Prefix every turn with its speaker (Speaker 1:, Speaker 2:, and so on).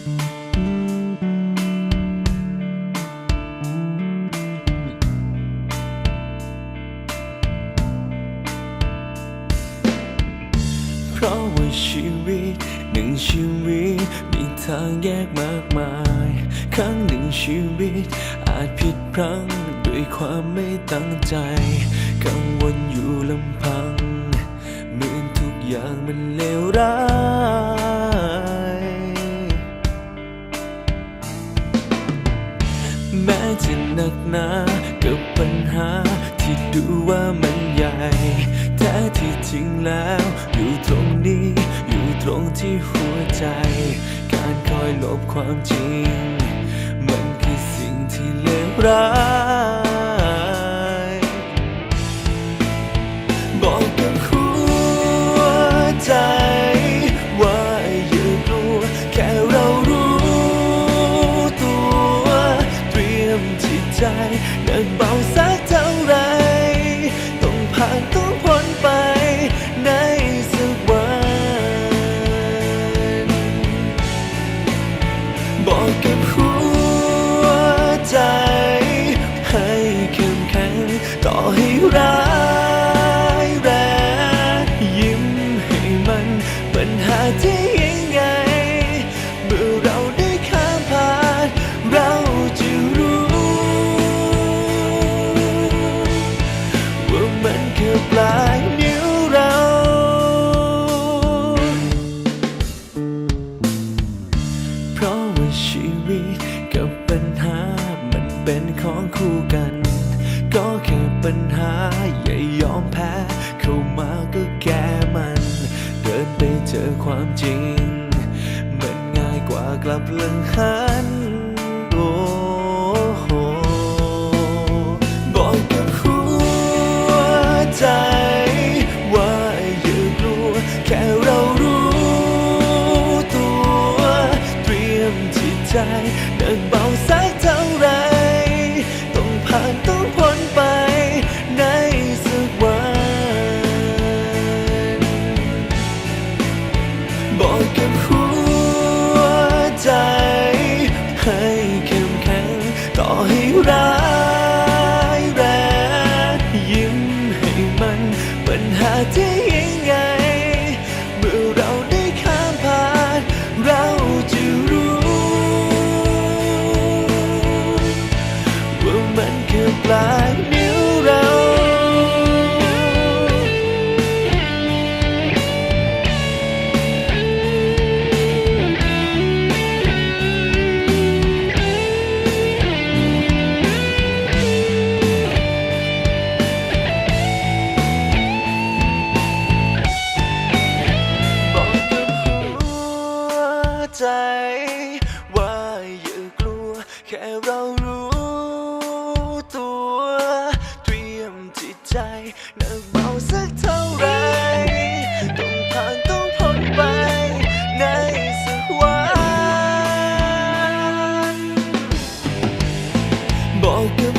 Speaker 1: เพราะว่าชีวิตหนึ่งชีวิตมีทางแยกมากมาย ครั้งหนึ่งชีวิตอาจผิดพลั้งด้วยความไม่ตั้งใจ แม้จะหนักหนากับปัญหาที่ดูว่ามันใหญ่ แท้ที่จริงแล้ว อยู่ตรงนี้ อยู่ตรงที่หัวใจ การคอยหลบความจริง มันคือสิ่งที่เลวร้าย จิตใจหนักเบาสักเท่าไร ต้องผ่านต้องพ้นไปในสักวัน บอกกับหัว เป็นของคู่กัน ก็แค่ปัญหาอย่ายอมแพ้ เข้ามาก็แก้มัน เดินไปเจอความจริง มันง่ายกว่ากลับหลังหันโอ้โหบอกกับหัวใจว่าอย่ากลัวแค่เรารู้ตัว เตรียมจิตใจ ให้รัก ใจหนักเบาสักเท่าไรต้องผ่านต้องพ้นไปในสักวันบอกกับ